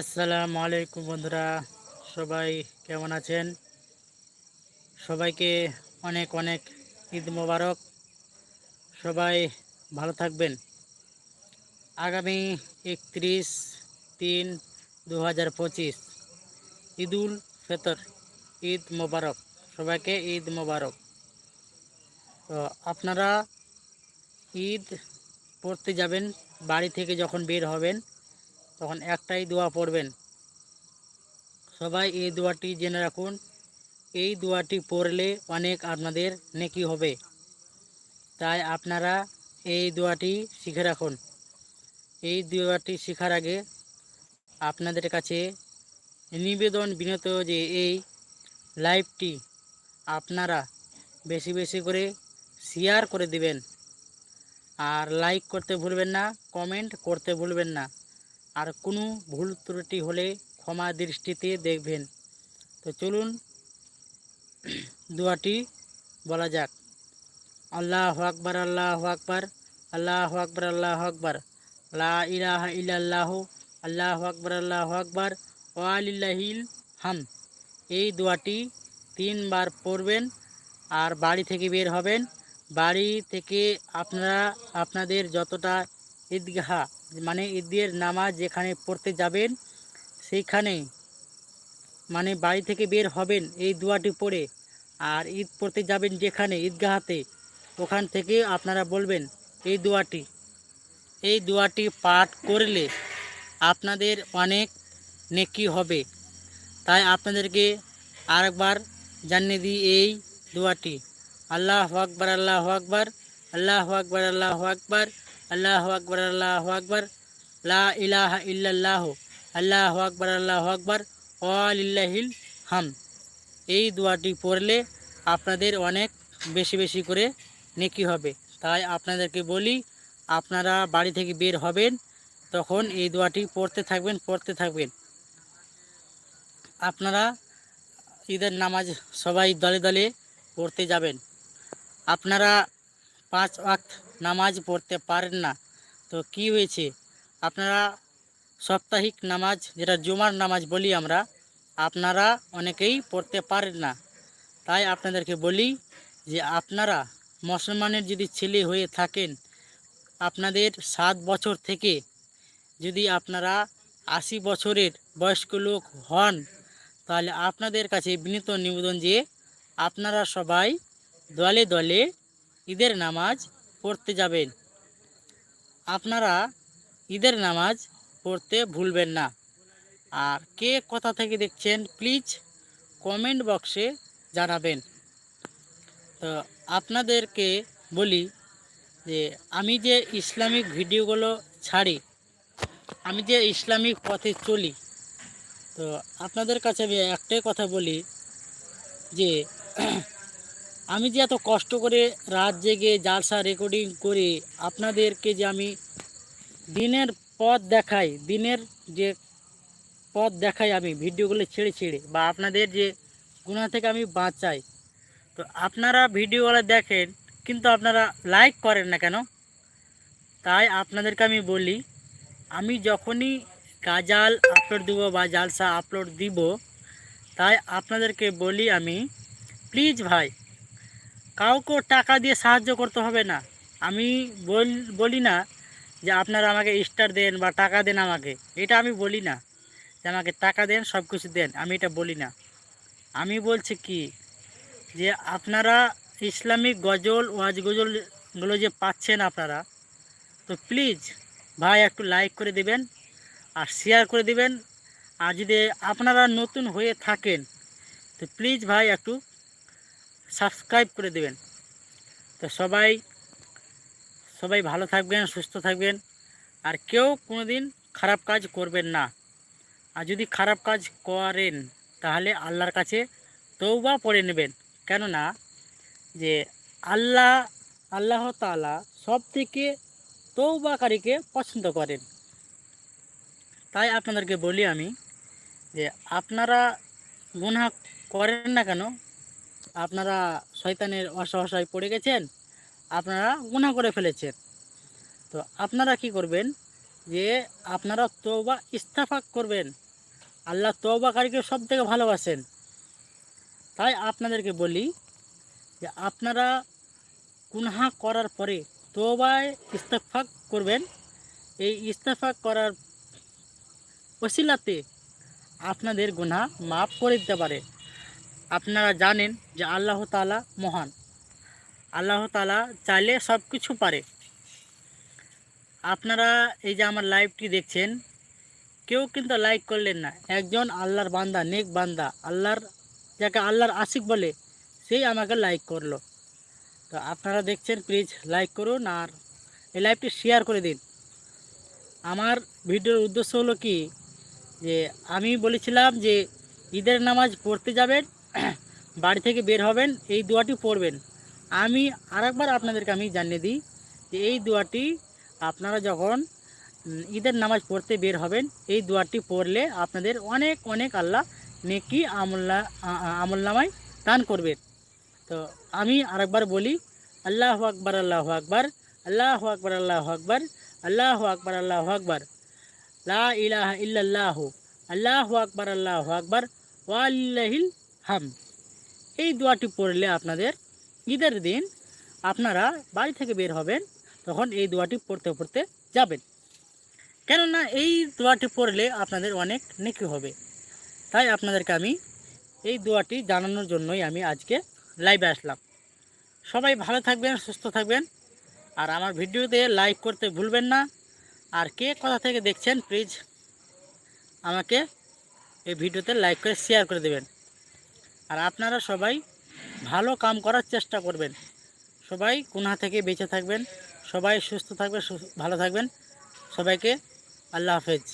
আসসালামু আলাইকুম বন্ধুরা, সবাই কেমন আছেন? সবাইকে অনেক অনেক ঈদ মোবারক। সবাই ভালো থাকবেন। আগামী একত্রিশ তিন দু হাজার পঁচিশ, ঈদুল ফেতর, ঈদ মোবারক। সবাইকে ঈদ মোবারক। তো আপনারা ঈদ পড়তে যাবেন, বাড়ি থেকে যখন বের হবেন তখন একটাই দোয়া পড়বেন। সবাই এই দোয়াটি জেনে রাখুন, এই দোয়াটি পড়লে অনেক আপনাদের নেকি হবে। তাই আপনারা এই দোয়াটি শিখে রাখুন। এই দোয়াটি শেখার আগে আপনাদের কাছে নিবেদন, বিনত যে এই লাইভটি আপনারা বেশি বেশি করে শেয়ার করে দিবেন। আর লাইক করতে ভুলবেন না কমেন্ট করতে ভুলবেন না। আর কোনো ভুল ত্রুটি হলে ক্ষমা দৃষ্টিতে দেখবেন। তো চলুন দোয়াটি বলা যাক। আল্লাহ আকবর আল্লাহ আকবর আল্লাহ আকবর আল্লাহ আকবর। লা ইলাহা ইল্লাল্লাহ, আল্লাহ আকবর আল্লাহ আকবর। ওয়ালিল্লাহিল হাম। এই দোয়াটি তিনবার পড়বেন আর বাড়ি থেকে বের হবেন। বাড়ি থেকে আপনারা, আপনাদের যতটা ঈদগাহা মানে ঈদের নামাজ যেখানে পড়তে যাবেন, সেইখানে মানে বাড়ি থেকে বের হবেন এই দুয়াটি পড়ে। আর ঈদ পড়তে যাবেন যেখানে, ঈদগাহাতে, ওখান থেকে আপনারা বলবেন, এই দোয়াটি এই দোয়াটি পাঠ করলে আপনাদের অনেক নেকি হবে। তাই আপনাদেরকে আরেকবার জানিয়ে দিই এই দোয়াটি। আল্লাহ আকবর আল্লাহ আকবর আল্লাহ আকবর আল্লাহ আকবর। আল্লাহ আকবর আল্লাহ আকবর, লা ইলাহা ইল্লাল্লাহ, আল্লাহ আকবর আল্লাহ আকবর, ওয়ালিল্লাহিল হাম এই দোয়াটি পড়লে আপনাদের অনেক বেশি বেশি করে নেকি হবে। তাই আপনাদেরকে বলি, আপনারা বাড়ি থেকে বের হবেন, তখন এই দোয়াটি পড়তে থাকবেন পড়তে থাকবেন। আপনারা ঈদের নামাজ সবাই দলে দলে পড়তে যাবেন। আপনারা পাঁচ ওয়াক্ত নামাজ পড়তে পারেন না। তো কি হয়েছে? আপনারা সাপ্তাহিক নামাজ, যেটা জুমার নামাজ বলি আমরা, আপনারা অনেকেই পড়তে পারেন না। তাই আপনাদেরকে বলি যে আপনারা মুসলমানের যদি ছেলে হয়ে থাকেন, আপনাদের সাত বছর থেকে যদি আপনারা আশি বছরের বয়স্ক লোক হন, তাহলে আপনাদের কাছে বিনীত নিবেদন যে আপনারা সবাই দলে দলে ঈদের নামাজ পড়তে যাবেন। আপনারা ঈদের নামাজ পড়তে ভুলবেন না। আর কে কোথা থেকে দেখছেন, প্লিজ কমেন্ট বক্সে জানাবেন। তো আপনাদেরকে বলি যে, আমি যে ইসলামিক ভিডিওগুলো ছাড়ি, আমি যে ইসলামিক পথে চলি, তো আপনাদের কাছে আমি একটাই কথা বলি যে আমি যে এত কষ্ট করে রাত জেগে জালসা রেকর্ডিং করে আপনাদেরকে যে আমি দিনের পথ দেখাই, দিনের যে পথ দেখাই আমি ভিডিওগুলো ছেড়ে ছেড়ে বা আপনাদের যে গুণা থেকে আমি বাঁচাই। তো আপনারা ভিডিওগুলো দেখেন, কিন্তু আপনারা লাইক করেন না কেন? তাই আপনাদেরকে আমি বলি, আমি যখনই গাজাল আপলোড দিব বা জালসা আপলোড দিব, তাই আপনাদেরকে বলি আমি প্লিজ ভাই কাউকে টাকা দিয়ে সাহায্য করতে হবে না। আমি বল না যে আপনারা আমাকে স্টার দেন বা টাকা দেন আমাকে। এটা আমি বলি না যে আমাকে টাকা দেন সব কিছু দেন। আমি এটা বলি না। আমি বলছি কি যে আপনারা ইসলামিক গজল ওয়াজ গজলগুলো যে পাচ্ছেন আপনারা, তো প্লিজ ভাই একটু লাইক করে দিবেন আর শেয়ার করে দিবেন। আর যদি আপনারা নতুন হয়ে থাকেন, তো প্লিজ ভাই একটু সাবস্ক্রাইব করে দেবেন। তো সবাই সবাই ভালো থাকবেন, সুস্থ থাকবেন। আর কেউ কোনো দিন খারাপ কাজ করবেন না। আর যদি খারাপ কাজ করেন, তাহলে আল্লাহর কাছে তৌবা পড়ে নেবেন। কেননা, যে আল্লাহ আল্লাহ তালা সব থেকে তৌবাকারীকে পছন্দ করেন। তাই আপনাদেরকে বলি আমি যে আপনারা গুনাহ করেন না কেন আপনারা শয়তানের অসহসায় পড়ে গেছেন, আপনারা গুনাহ করে ফেলেছেন। তো আপনারা কি করবেন যে আপনারা তৌবা ইস্তাফাক করবেন। আল্লাহ তওবাকারীকে সব থেকে ভালোবাসেন। তাই আপনাদেরকে বলি যে আপনারা গুনহা করার পরে তওবায় ইস্তেফাক করবেন। এই ইস্তেফাক করার ওসিলাতে আপনাদের গুনাহ মাফ করে দিতে পারে। আপনারা জানেন যে আল্লাহ তালা মহান। আল্লাহ তালা চাইলে সব কিছু পারে। আপনারা এই যে আমার লাইভটি দেখছেন, কেউ কিন্তু লাইক করলেন না। একজন আল্লাহর বান্দা, নেক বান্দা, আল্লাহর, যাকে আল্লাহর আশিক বলে, সেই আমাকে লাইক করল। তো আপনারা দেখছেন, প্লিজ লাইক করুন আর এই লাইভটি শেয়ার করে দিন। আমার ভিডিওর উদ্দেশ্য হলো কি, যে আমি বলেছিলাম যে ঈদের নামাজ পড়তে যাবেন বাড়ি থেকে বের হবেন, এই দোয়াটি পড়বেন। আমি আরেকবার আপনাদেরকে আমি জানিয়ে দিই যে এই দোয়াটি আপনারা যখন ঈদের নামাজ পড়তে বের হবেন, এই দোয়াটি পড়লে আপনাদের অনেক অনেক আল্লাহ নেকি আমল্লা আমল নামায় দান করবেন তো আমি আরেকবার বলি, আল্লাহ আকবর আল্লাহ আকবর আল্লাহ আকবর আল্লাহ আকবর আল্লাহ আকবর আল্লাহ আকবর। লা ইলাহা আল্লাহ আকবর আল্লাহ আকবর ওয়াল্লাহিল হাম। এই দোয়াটি পড়লে আপনাদের ঈদের দিন আপনারা বাড়ি থেকে বের হবেন, তখন এই দোয়াটি পড়তে পড়তে যাবেন। কেননা এই দোয়াটি পড়লে আপনাদের অনেক নেকি হবে। তাই আপনাদেরকে আমি এই দোয়াটি জানানোর জন্যই আমি আজকে লাইভে আসলাম। সবাই ভালো থাকবেন, সুস্থ থাকবেন, আর আমার ভিডিওতে লাইক করতে ভুলবেন না। আর কে কোথা থেকে দেখছেন, প্লিজ আমাকে এই ভিডিওতে লাইক করে শেয়ার করে দেবেন। আর আপনারা সবাই ভালো কাম করার চেষ্টা করবেন। সবাই কোনা থেকে বেঁচে থাকবেন, সবাই সুস্থ থাকবেন ভালো থাকবেন। সবাইকে আল্লাহ হাফেজ।